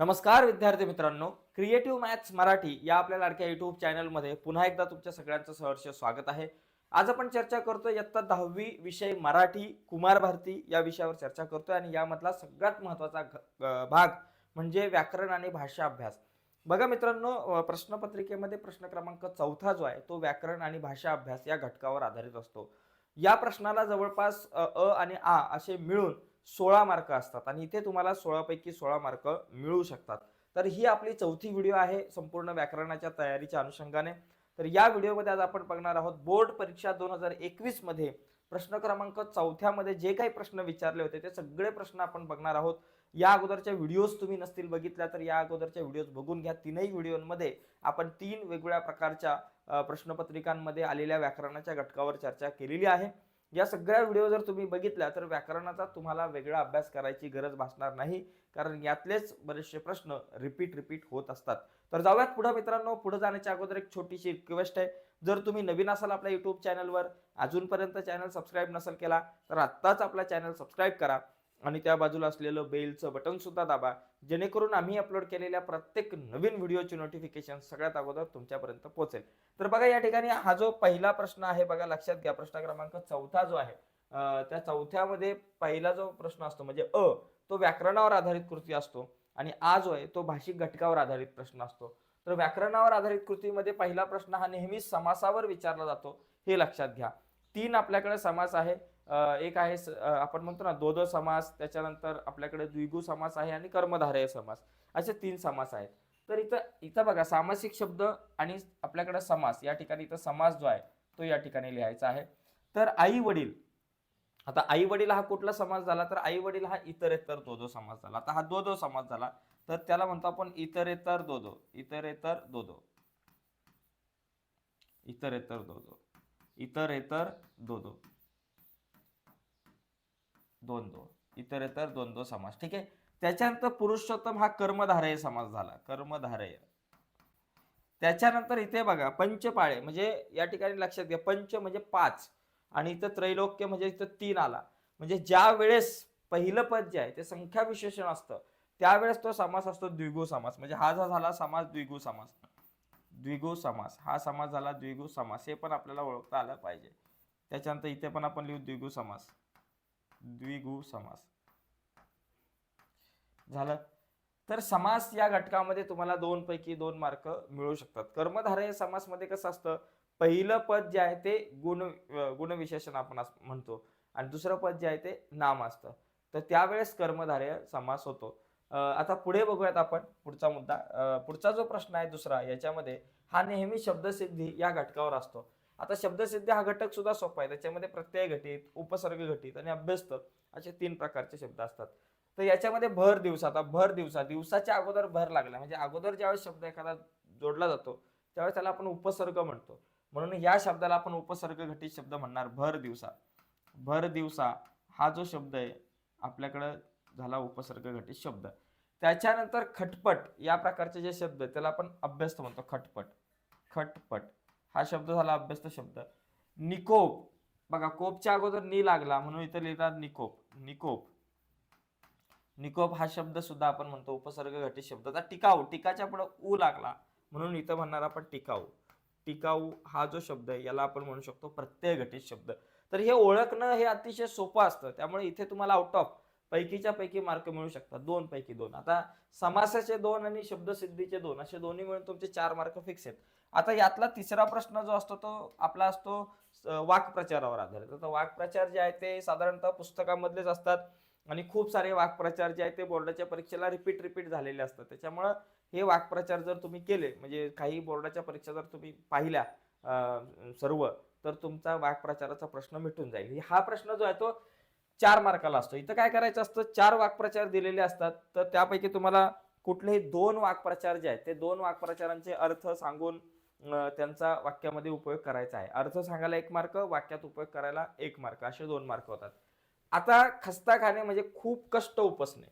नमस्कार विद्यार्थी मित्रांनो क्रिएटिव्ह मॅथ्स मराठी या आपल्या लाडक्या युट्यूब चॅनलमध्ये पुन्हा एकदा तुमच्या सगळ्यांचं सहर्ष स्वागत आहे. आज आपण चर्चा करतोय इयत्ता दहावी विषय मराठी कुमार भारती या विषयावर चर्चा करतोय आणि यामधला सगळ्यात महत्त्वाचा घ- भाग म्हणजे व्याकरण आणि भाषा अभ्यास. बघा मित्रांनो प्रश्नपत्रिकेमध्ये प्रश्न क्रमांक चौथा जो आहे तो व्याकरण आणि भाषा अभ्यास या घटकावर आधारित असतो. या प्रश्नाला जवळपास अ आणि आ असे मिळून सोळा मार्क असतात आणि इथे तुम्हाला सोळापैकी सोळा मार्क मिळू शकतात. तर ही आपली चौथी व्हिडिओ आहे संपूर्ण व्याकरणाच्या तयारीच्या अनुषंगाने. तर या व्हिडिओमध्ये आज आपण बघणार आहोत बोर्ड परीक्षा दोन हजार एकवीसमध्ये प्रश्न क्रमांक चौथ्यामध्ये जे काही प्रश्न विचारले होते ते सगळे प्रश्न आपण बघणार आहोत. या अगोदरच्या व्हिडिओज तुम्ही नसतील बघितल्या तर या अगोदरच्या व्हिडिओज बघून घ्या. तीनही व्हिडिओमध्ये आपण तीन वेगवेगळ्या प्रकारच्या प्रश्नपत्रिकांमध्ये आलेल्या व्याकरणाच्या घटकावर चर्चा केलेली आहे. या सगळ्या व्हिडिओ जर तुम्ही बघितल्या तर व्याकरणाचा तुम्हाला वेगळा अभ्यास करायची गरज भासणार नाही. कारण यातलेच बरेचसे प्रश्न रिपीट रिपीट होत असतात. तर जाऊयात पुढे मित्रांनो. पुढे जाण्याच्या अगोदर एक छोटीशी रिक्वेस्ट आहे. जर तुम्ही नवीन असाल आपल्या युट्यूब चॅनलवर अजूनपर्यंत चॅनल सबस्क्राईब नसेल केला तर आत्ताच आपला चॅनल सबस्क्राईब करा. आणि त्या बाजूला असलेलं बेलचं बटन सुद्धा दाबा. जेणेकरून आम्ही अपलोड केलेल्या प्रत्येक नवीन व्हिडिओची नोटिफिकेशन सगळ्यात अगोदर तुमच्यापर्यंत पोहोचेल. तर बघा या ठिकाणी हा जो पहिला प्रश्न आहे बघा लक्षात घ्या. प्रश्न क्रमांक चौथा जो आहे त्या चौथ्यामध्ये पहिला जो प्रश्न असतो म्हणजे अ तो व्याकरणावर आधारित कृती असतो आणि आ जो आहे तो भाषिक घटकावर आधारित प्रश्न असतो. तर व्याकरणावर आधारित कृतीमध्ये पहिला प्रश्न हा नेहमी समासावर विचारला जातो हे लक्षात घ्या. तीन आपल्याकडे समास आहे एक आहे आपण म्हणतो ना दोदो समास त्याच्यानंतर आपल्याकडे द्विगु समास आहे आणि कर्मधारय समास. असे तीन समास आहेत. तर इथं इथं बघा सामासिक शब्द आणि आपल्याकडे समास या ठिकाणी इथं समास जो आहे तो या ठिकाणी लिहायचा आहे. तर आई वडील आता आई वडील हा कुठला समास झाला? तर आई वडील हा इतरेतर दोदो समास झाला. आता हा दोदो समास झाला तर त्याला म्हणतो आपण इतरेतर दोदो इतरेतर दोदो. इतरेतर दोदो. इतरेतर दोदो. द्वंद्व इतरेतर द्वंद्व समास. ठीक आहे? त्याच्यानंतर पुरुषोत्तम हा कर्मधारय समास झाला. कर्मधारय. त्याच्यानंतर इथे बघा पंचपाळे. म्हणजे या ठिकाणी लक्षात घ्या पंच म्हणजे पाच. आणि इथं त्रैलोक्य म्हणजे इथं तीन आला. म्हणजे ज्या वेळेस पहिलं पद जे आहे ते संख्या विशेषण असतं त्यावेळेस तो समास असतो द्विगु समास. म्हणजे हा जो झाला समास द्विगु समास. द्विगु समास. हा समास झाला द्विगु समास. हे पण आपल्याला ओळखता आलं पाहिजे. त्याच्यानंतर इथे पण आपण लिहू द्विगु समास. द्विगु समास झालं? तर समास या घटकामध्ये तुम्हाला दोन पैकी दोन मार्क मिळू शकतात. कर्मधारय समासमध्ये कसं असतं? पहिलं पद जे आहे ते गुण गुणविशेषण आपण म्हणतो. आणि दुसरं पद जे आहे ते नाम असतं. तर त्यावेळेस कर्मधारय समास होतो. आता पुढे बघूयात आपण. पुढचा मुद्दा. पुढचा जो प्रश्न आहे दुसरा याच्यामध्ये हा नेहमी शब्दसिद्धी या घटकावर असतो. आता शब्दसिद्धी हा घटक सुद्धा सोपा आहे. त्याच्यामध्ये प्रत्यय घटित उपसर्ग घटित आणि अभ्यस्त असे तीन प्रकारचे शब्द असतात. तर याच्यामध्ये भर दिवसा आता भर दिवसा दिवसाच्या अगोदर भर लागला. म्हणजे अगोदर ज्यावेळेस शब्द एखादा जोडला जातो त्यावेळेस त्याला आपण उपसर्ग म्हणतो. म्हणून या शब्दाला आपण उपसर्ग घटित शब्द म्हणणार. भर दिवसा. भर दिवसा हा जो शब्द आहे आपल्याकडं झाला उपसर्ग घटित शब्द. त्याच्यानंतर खटपट या प्रकारचे जे शब्द आहेत त्याला आपण अभ्यस्त म्हणतो. खटपट. खटपट. हा शब्द झाला अभ्यस्त शब्द. निकोप. बघा कोपच्या अगोदर नी लागला म्हणून इथं लिहितात निकोप. निकोप. निकोप हा शब्द सुद्धा आपण म्हणतो उपसर्ग घटित शब्द आता टिकाऊ. टिकाच्या पुढे ऊ लागला म्हणून इथं म्हणणार आपण टिकाऊ. टिकाऊ हा जो शब्द आहे याला आपण म्हणू शकतो प्रत्यय घटित शब्द. तर हे ओळखणं हे अतिशय सोपं असतं त्यामुळे इथे तुम्हाला आउट ऑफ पैकीच्या पैकी मार्क मिळू शकतात. दोन पैकी दोन. आता समासाचे दोन आणि शब्दसिद्धीचे दोन असे दोन्ही मिळून तुमचे चार मार्क फिक्स आहेत. आता यातला तिसरा प्रश्न जो असतो तो आपला असतो वाक्प्रचारावर आधारित. आता वाक्प्रचार जे आहे ते साधारणतः पुस्तकामधलेच असतात आणि खूप सारे वाक्प्रचार जे आहेत ते बोर्डाच्या परीक्षेला रिपीट रिपीट झालेले असतात. त्याच्यामुळं हे वाक्प्रचार जर तुम्ही केले म्हणजे काही बोर्डाच्या परीक्षा जर तुम्ही पाहिल्या सर्व तर तुमचा वाक्प्रचाराचा प्रश्न मिटून जाईल. हा प्रश्न जो आहे तो चार मार्काला असतो. इथं काय करायचं असतं? चार वाक्प्रचार दिलेले असतात. तर त्यापैकी तुम्हाला कुठलेही दोन वाक्प्रचार जे आहेत ते दोन वाक्प्रचारांचे अर्थ सांगून त्यांचा वाक्यामध्ये उपयोग करायचा आहे. अर्थ सांगायला एक मार्क वाक्यात उपयोग करायला एक मार्क असे दोन मार्क होतात. आता खस्ता खाणे म्हणजे खूप कष्ट उपसणे.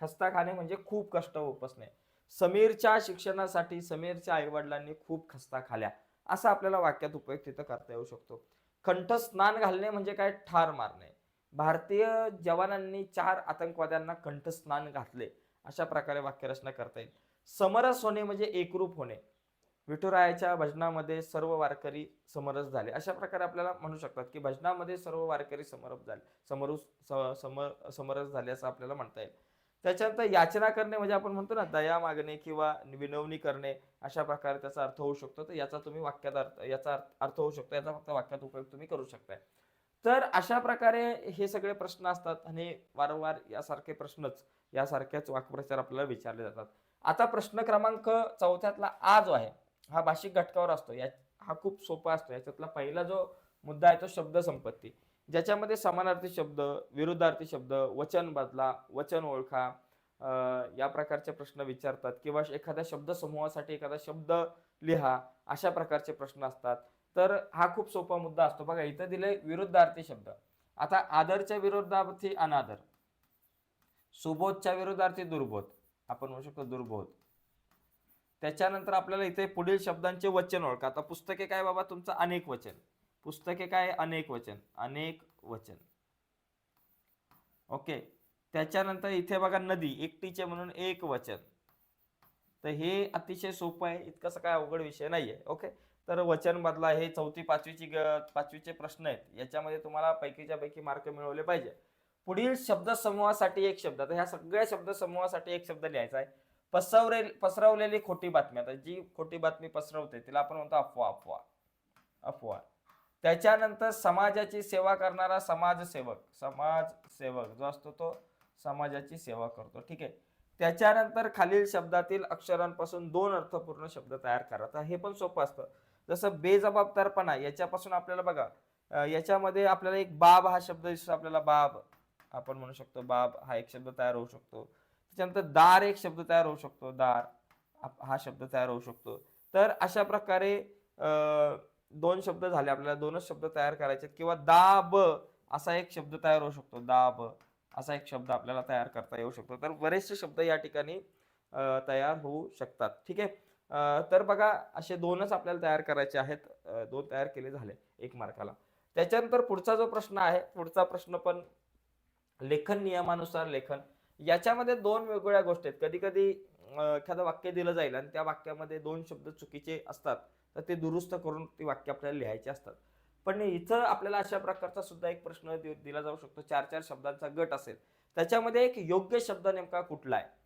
खस्ता खाणे म्हणजे खूप कष्ट उपसणे. समीरच्या शिक्षणासाठी समीरच्या आईवडिलांनी खूप खस्ता खाल्या. असा आपल्याला वाक्यात उपयोग तिथं करता येऊ शकतो. कंठस्नान घालणे म्हणजे काय? ठार मारणे. भारतीय जवानांनी चार आतंकवाद्यांना कंठस्नान घातले. अशा प्रकारे वाक्यरचना करता येईल. समरस होणे म्हणजे एकरूप होणे. विठुरायाच्या भजनामध्ये सर्व वारकरी समरस झाले. अशा प्रकारे आपल्याला म्हणू शकतात की भजनामध्ये सर्व वारकरी समरस झाले. समरूस समर समरस झाले असं आपल्याला म्हणता येईल. त्याच्यानंतर याचना करणे म्हणजे आपण म्हणतो ना दया मागणे किंवा विनवणी करणे अशा प्रकारे त्याचा अर्थ होऊ शकतो. तर याचा तुम्ही वाक्यात अर्थ याचा अर्थ- अर्थ होऊ शकतो. याचा फक्त वाक्यात उपयोग तुम्ही करू शकताय. तर अशा प्रकारे हे सगळे प्रश्न असतात आणि वारंवार यासारखे प्रश्नच यासारख्याच वाक्प्रचार आपल्याला विचारले जातात. आता प्रश्न क्रमांक चौथ्यातला आ जो आहे हा भाषिक घटकावर असतो. या हा खूप सोपा असतो. याच्यातला पहिला जो मुद्दा आहे तो शब्द संपत्ती. ज्याच्यामध्ये समानार्थी शब्द विरुद्धार्थी शब्द वचन बदला वचन ओळखा या प्रकारचे प्रश्न विचारतात. किंवा एखाद्या शब्द समूहासाठी एखादा शब्द लिहा अशा प्रकारचे प्रश्न असतात. तर हा खूप सोपा मुद्दा असतो. बघा इथं दिले विरुद्धार्थी शब्द. आता आदरच्या विरुद्धार्थी अनादर. सुबोधच्या विरुद्धार्थी दुर्बोध. आपण म्हणू शकतो दुर्बोध. त्याच्यानंतर आपल्याला इथे पुढील शब्दांचे वचन ओळखा. आता पुस्तके काय बाबा? तुमचं अनेक वचन. पुस्तके काय? अनेक वचन. अनेक वचन. ओके. त्याच्यानंतर इथे बघा नदी एकटीचे म्हणून एक वचन. तर हे अतिशय सोपं आहे. इतकंसं काय अवघड विषय नाहीये. ओके? तर वचन बदला हे चौथी पाचवीची ग पाचवीचे प्रश्न आहेत. याच्यामध्ये तुम्हाला पैकीच्या पैकी मार्क मिळवले पाहिजे. पुढील शब्दसमूहासाठी एक शब्द तर ह्या सगळ्या शब्दसमूहासाठी एक शब्द लिहायचा आहे. पसरवले पसरवलेली खोटी बातमी आता जी खोटी बातमी पसरवते तिला आपण म्हणतो अफवा अफवा अफवा. त्याच्यानंतर समाजाची सेवा करणारा समाजसेवक समाजसेवक जो असतो तो समाजाची सेवा करतो ठीक आहे. त्याच्यानंतर खालील शब्दातील अक्षरांपासून दोन अर्थपूर्ण शब्द तयार करा. तर हे पण सोपं असतं. जसं बेजबाबदारपणा याच्यापासून आपल्याला बघा याच्यामध्ये आपल्याला एक बाब हा शब्द दिसतो. आपल्याला बाब आपण म्हणू शकतो बाब हा एक शब्द तयार होऊ शकतो. त्याच्यानंतर दार एक शब्द तयार होऊ शकतो. दार हा शब्द तयार होऊ शकतो. तर अशा प्रकारे अं, दोन शब्द झाले आपल्याला. दोनच शब्द तयार करायचे किंवा दाब असा एक शब्द तयार होऊ शकतो. दाब असा एक शब्द आपल्याला तयार करता येऊ शकतो. तर बरेचसे शब्द या ठिकाणी तयार होऊ शकतात. ठीक आहे? तर बघा असे दोनच आपल्याला तयार करायचे आहेत. दोन तयार केले झाले एक मार्काला. त्याच्यानंतर पुढचा जो प्रश्न आहे पुढचा प्रश्न पण लेखन नियमानुसार लेखन. याच्यामध्ये दोन वेगवेगळ्या गोष्टी आहेत. कधी कधी एखादं वाक्य दिलं जाईल आणि त्या वाक्यामध्ये दोन शब्द चुकीचे असतात तर ते दुरुस्त करून ती वाक्य आपल्याला लिहायचे असतात. पण इथं आपल्याला अशा प्रकारचा सुद्धा एक प्रश्न दि- दिला जाऊ शकतो. चार चार शब्दांचा गट असेल. त्याच्यामध्ये एक योग्य शब्द नेमका कुठला आहे?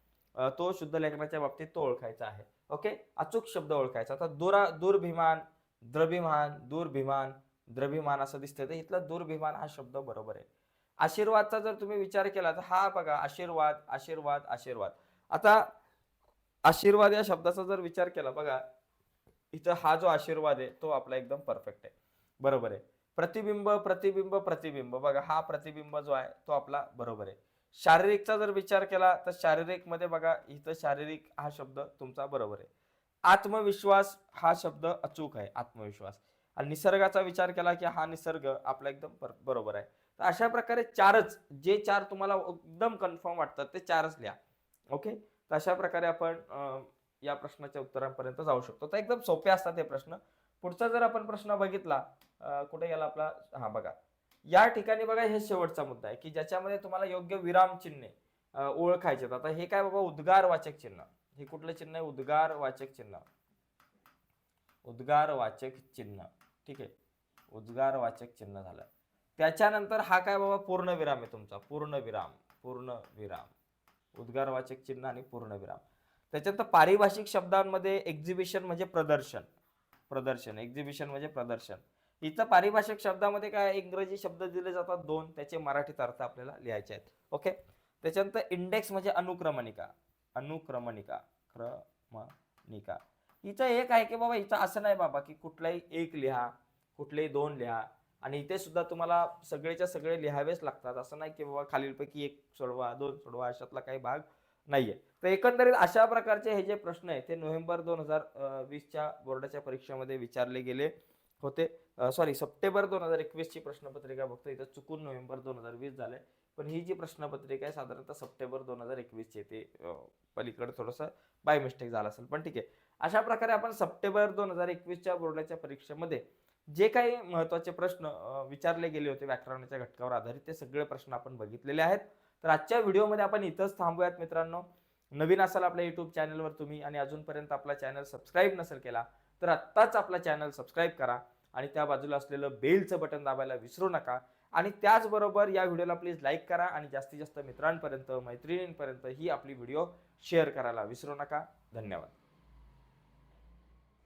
तो शुद्ध लेखनाच्या बाबतीत तो ओळखायचा आहे. ओके? अचूक शब्द ओळखायचा. आता दुरा दुर्भिमान द्रभिमान दुर्भिमान द्रभिमान असं दिसतंय. तर इथला दुर्भिमान हा शब्द बरोबर आहे. आशीर्वादचा जर तुम्ही विचार केला तर हा बघा आशीर्वाद आशीर्वाद आशीर्वाद. आता आशीर्वाद या शब्दाचा जर विचार केला बघा इथं हा जो आशीर्वाद आहे तो आपला एकदम परफेक्ट आहे. बरोबर आहे. प्रतिबिंब प्रतिबिंब प्रतिबिंब. बघा हा प्रतिबिंब जो आहे तो आपला बरोबर आहे. शारीरिकचा जर विचार केला तर शारीरिकमध्ये बघा इथं शारीरिक हा शब्द तुमचा बरोबर आहे. आत्मविश्वास हा शब्द अचूक आहे आत्मविश्वास. आणि निसर्गाचा विचार केला की हा निसर्ग आपला एकदम बरोबर आहे. तर अशा प्रकारे चारच जे चार तुम्हाला एकदम कन्फर्म वाटतात ते चारच लिहा. ओके तर अशा प्रकारे आपण या प्रश्नाच्या उत्तरांपर्यंत जाऊ शकतो. तर एकदम सोपे असतात हे प्रश्न. पुढचा जर आपण प्रश्न बघितला कुठे गेला आपला? हा बघा. या ठिकाणी बघा हे शेवटचा मुद्दा आहे की ज्याच्यामध्ये तुम्हाला योग्य विराम चिन्हे ओळखायचे आहेत. आता हे काय बाबा उद्गार वाचक चिन्ह. हे कुठलं चिन्ह आहे? उद्गार वाचक चिन्ह. उद्गार वाचक चिन्ह. ठीक आहे? उद्गार वाचक चिन्ह झालं. त्याच्यानंतर हा काय बाबा पूर्ण विराम आहे तुमचा. पूर्ण विराम. पूर्ण विराम. उद्गार वाचक चिन्ह आणि पूर्ण विराम. त्याच्यानंतर पारिभाषिक शब्दांमध्ये एक्झिबिशन म्हणजे प्रदर्शन. प्रदर्शन. एक्झिबिशन म्हणजे प्रदर्शन. इथं पारिभाषिक शब्दामध्ये काय इंग्रजी शब्द दिले जातात दोन त्याचे मराठीत अर्थ आपल्याला लिहायचे आहेत. ओके त्याच्यानंतर इंडेक्स म्हणजे अनुक्रमणिका. अनुक्रमणिका. क्रमणिका. इथं एक आहे की बाबा इथं असं नाही बाबा की कुठलाही एक लिहा कुठलेही दोन लिहा आणि इथे सुद्धा तुम्हाला सगळेच्या सगळे लिहावेच लागतात. असं नाही की बाबा खालीलपैकी एक सोडवा दोन सोडवा अशातला काही भाग नाहीये. तर एकंदरीत अशा प्रकारचे हे जे प्रश्न आहेत ते नोव्हेंबर दोन हजार वीसच्या बोर्डाच्या परीक्षेमध्ये विचारले गेले. होते. सॉरी सप्टेंबर दोन हजार एकवीसची प्रश्नपत्रिका बघतो. इथं चुकून नोव्हेंबर दोन हजार वीस झालंय. पण ही जी प्रश्नपत्रिका आहे साधारणतः सप्टेंबर दोन हजार एकवीसची ते पलीकडे थोडंसं बाय मिस्टेक झालं असेल पण ठीक आहे. अशा प्रकारे आपण सप्टेंबर दोन हजार एकवीसच्या बोर्डाच्या परीक्षेमध्ये जे काही महत्त्वाचे प्रश्न विचारले गेले होते व्याकरणाच्या घटकावर आधारित ते सगळे प्रश्न आपण बघितलेले आहेत. तर आजच्या व्हिडिओमध्ये आपण इथंच थांबूयात मित्रांनो. नवीन असाल आपल्या यूट्यूब चॅनलवर तुम्ही आणि अजूनपर्यंत आपला चॅनल सबस्क्राईब नसेल केला तर आत्ताच आपला चॅनल सबस्क्राईब करा. आणि त्या बाजूला असलेलं बेलचं बटन दाबायला विसरू नका. आणि त्याचबरोबर या व्हिडिओला प्लीज लाईक करा आणि जास्तीत जास्त मित्रांपर्यंत मैत्रिणींपर्यंत ही आपली व्हिडिओ शेअर करायला विसरू नका. धन्यवाद.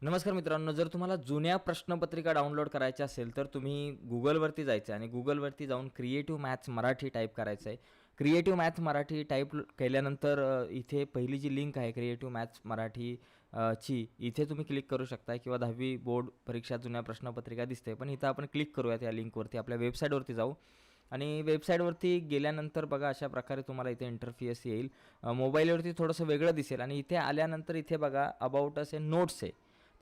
नमस्कार मित्रांनो जर तुम्हाला जुन्या प्रश्नपत्रिका डाउनलोड करायच्या असेल तर तुम्ही गुगलवरती जायचं आहे आणि गुगलवरती जाऊन क्रिएटिव्ह मॅथ्स मराठी टाईप करायचं आहे क्रिएटिव्ह मॅथ्स मराठी टाईप केल्यानंतर इथे पहिली जी लिंक आहे क्रिएटिव्ह मॅथ्स मराठी ची इथे तुम्ही क्लिक करू शकता किंवा दहावी बोर्ड परीक्षा जुन्या प्रश्नपत्रिका दिसते. पण इथं आपण क्लिक करूयात या लिंकवरती आपल्या वेबसाईटवरती जाऊ. आणि वेबसाईटवरती गेल्यानंतर बघा अशा प्रकारे तुम्हाला इथे इंटरफियस येईल. मोबाईलवरती थोडंसं वेगळं दिसेल. आणि इथे आल्यानंतर इथे बघा अबाउट असे नोट्स आहे.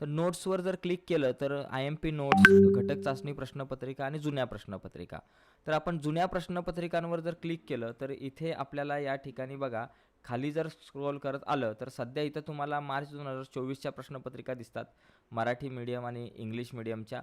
तर नोट्सवर जर क्लिक केलं तर आय एम पी नोट्स घटक चाचणी प्रश्नपत्रिका आणि जुन्या प्रश्नपत्रिका. तर आपण जुन्या प्रश्नपत्रिकांवर जर क्लिक केलं तर इथे आपल्याला या ठिकाणी बघा खाली जर स्क्रोल करत आलं तर सध्या इथं तुम्हाला मार्च दोन हजार चोवीसच्या प्रश्नपत्रिका दिसतात. मराठी मीडियम आणि इंग्लिश मीडियमच्या